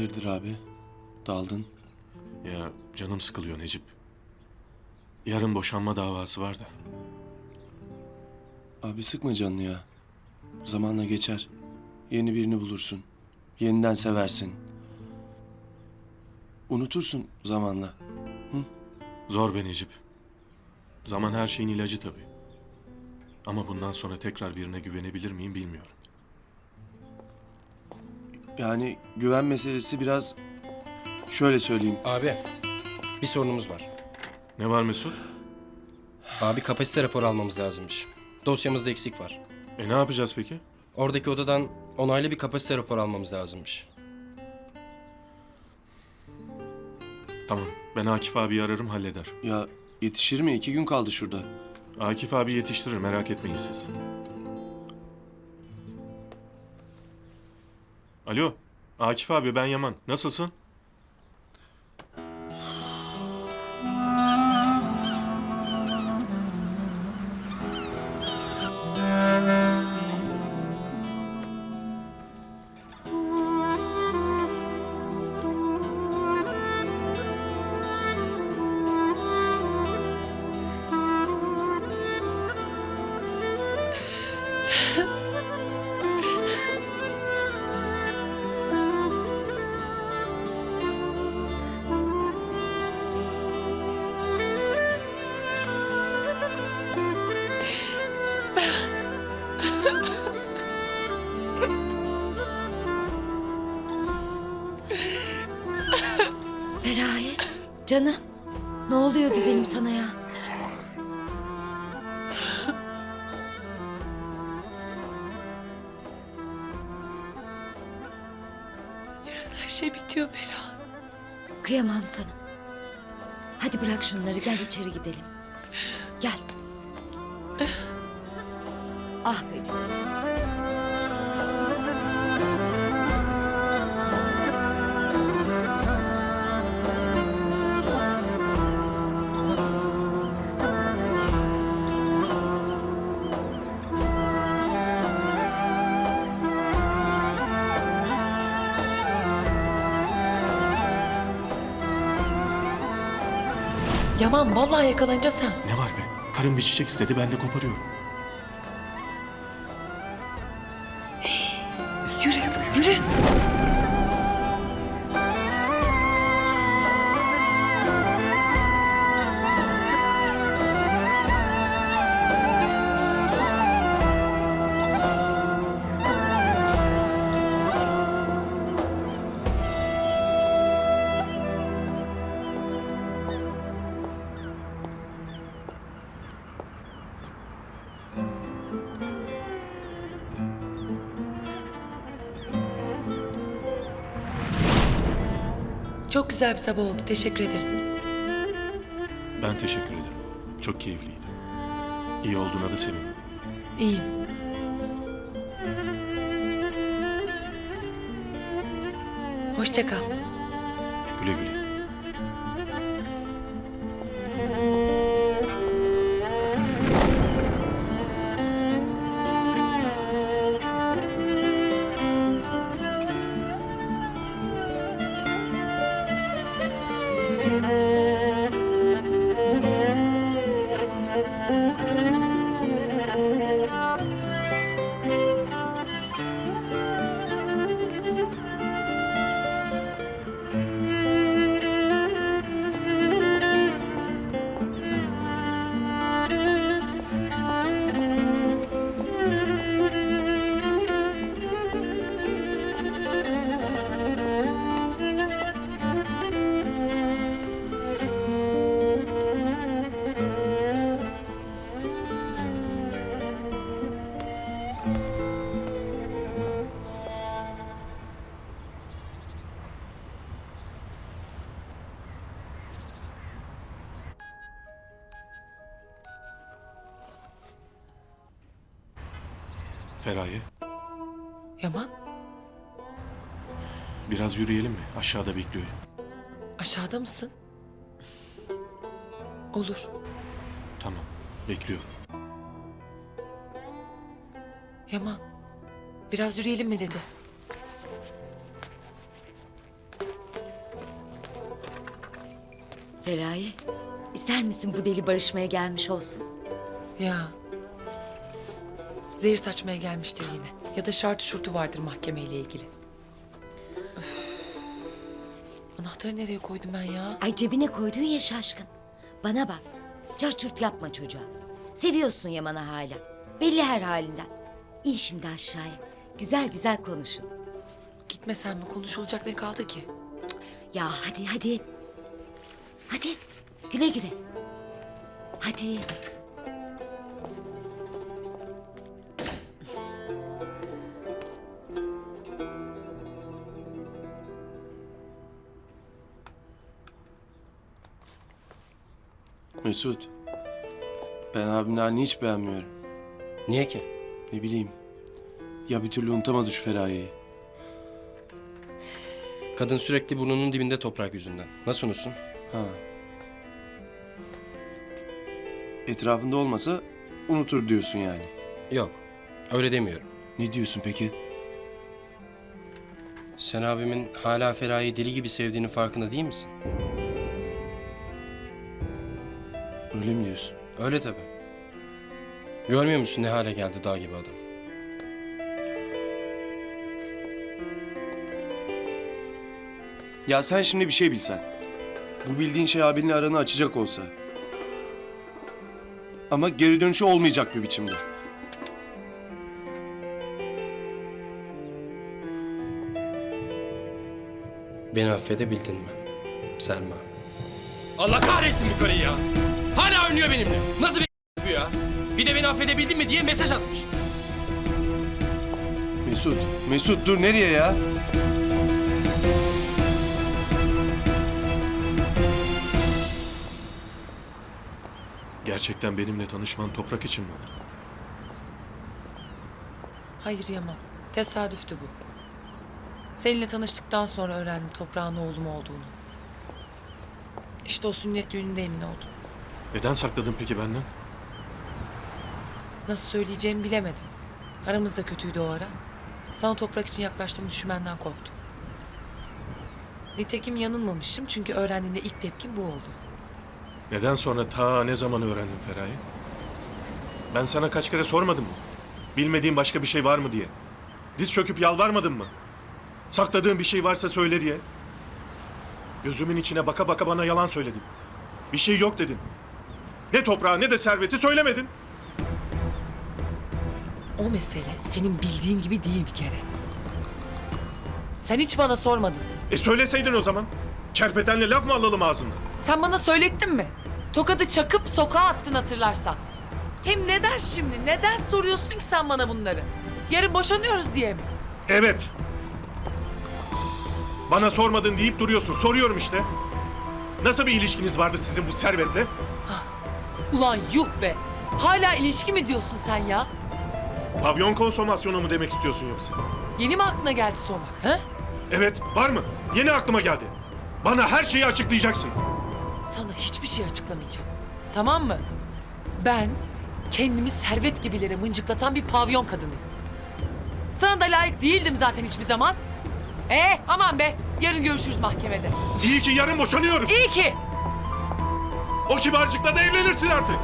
Hayırdır abi? Daldın. Ya canım sıkılıyor Necip. Yarın boşanma davası var da. Abi sıkma canını ya. Zamanla geçer. Yeni birini bulursun. Yeniden seversin. Unutursun zamanla. Zor be Necip. Zaman her şeyin ilacı tabii. Ama bundan sonra tekrar birine güvenebilir miyim bilmiyorum. Yani güven meselesi biraz... Şöyle söyleyeyim. Abi, bir sorunumuz var. Ne var Mesut? Abi kapasite raporu almamız lazımmış. Dosyamızda eksik var. E ne yapacağız peki? Oradaki odadan onaylı bir kapasite raporu almamız lazımmış. Tamam. Ben Akif abi ararım halleder. Ya yetişir mi? İki gün kaldı şurada. Akif abi yetiştirir merak etmeyin siz. Alo. Akif abi ben Yaman. Nasılsın? Canım. Ne oluyor güzelim sana ya? Her şey bitiyor Bera. Kıyamam sana. Hadi bırak şunları gel içeri gidelim. Gel. Ah be güzelim. Yaman vallahi yakalanacağız ha. Ne var be? Karım bir çiçek istedi ben de koparıyorum. Çok güzel bir sabah oldu. Teşekkür ederim. Ben teşekkür ederim. Çok keyifliydi. İyi olduğuna da sevindim. İyiyim. Hoşça kal. Güle güle. Feraye, Yaman biraz yürüyelim mi? Aşağıda bekliyor. aşağıda mısın? Olur. Tamam, bekliyor. Yaman biraz yürüyelim mi dedi. Feraye, ister misin bu deli barışmaya gelmiş olsun? Ya Zehir saçmaya gelmiştir yine. Ya da şartı şurtu vardır mahkemeyle ilgili. Öf. Anahtarı nereye koydum ben ya? Ay cebine koydun ya şaşkın. Bana bak, çarçurt yapma çocuğa. Seviyorsun Yaman'ı hala. Belli her halinden. İn şimdi aşağıya. Güzel güzel konuşun. Gitmesen mi konuşulacak ne kaldı ki? Ya hadi hadi. Hadi güle güle. Hadi. Mesut. Ben abimin halini hiç beğenmiyorum. Niye ki? Ne bileyim. Ya bir türlü unutamadı şu Feraye'yi. Kadın sürekli burnunun dibinde toprak yüzünden. Nasıl unutsun? Ha. Etrafında olmasa unutur diyorsun yani. Yok. Öyle demiyorum. Ne diyorsun peki? Sen abimin hala Feraye'yi deli gibi sevdiğinin farkında değil misin? Öyle mi diyorsun? Öyle tabii. Görmüyor musun ne hale geldi dağ gibi adam? Ya sen şimdi bir şey bilsen. Bu bildiğin şey abinin aranı açacak olsa. Ama geri dönüşü olmayacak bir biçimde. Beni affedebildin mi? Selma. Allah kahretsin bu karıyı ya. Oynuyor benimle. Nasıl bir bu ya? Bir de beni affedebildin mi diye mesaj atmış. Mesut, Mesut dur nereye ya? Gerçekten benimle tanışman toprak için mi oldu? Hayır Yaman. Tesadüftü bu. Seninle tanıştıktan sonra öğrendim toprağın oğlum olduğunu. İşte o sünnet düğününde emin oldum. Neden sakladın peki benden? Nasıl söyleyeceğimi bilemedim. Aramız da kötüydü o ara. Sana toprak için yaklaştığımı düşünmenden korktum. Nitekim yanılmamışım çünkü öğrendiğinde ilk tepkim bu oldu. Neden sonra ta ne zaman öğrendin Feraye? Ben sana kaç kere sormadım mı? Bilmediğin başka bir şey var mı diye. Diz çöküp yalvarmadın mı? Sakladığın bir şey varsa söyle diye. Gözümün içine baka baka bana yalan söyledin. Bir şey yok dedin. Ne toprağı ne de serveti söylemedin. O mesele senin bildiğin gibi değil bir kere. Sen hiç bana sormadın. E söyleseydin o zaman. Kerpetenle laf mı alalım ağzından? Sen bana söylettin mi? Tokadı çakıp sokağa attın hatırlarsan. Hem neden şimdi? Neden soruyorsun ki sen bana bunları? Yarın boşanıyoruz diye mi? Evet. Bana sormadın deyip duruyorsun. Soruyorum işte. Nasıl bir ilişkiniz vardı sizin bu servetle? Ulan yuh be! Hala ilişki mi diyorsun sen ya? Pavyon konsomasyonu mu demek istiyorsun yoksa? Yeni mi aklına geldi sormak? He? Evet, var mı? Yeni aklıma geldi. Bana her şeyi açıklayacaksın. Sana hiçbir şey açıklamayacağım. Tamam mı? Ben kendimi servet gibilere mıncıklatan bir pavyon kadınıyım. Sana da layık değildim zaten hiçbir zaman. Ee aman be yarın görüşürüz mahkemede. İyi ki yarın boşanıyoruz. İyi ki. O kibarcıkla da evlenirsin artık.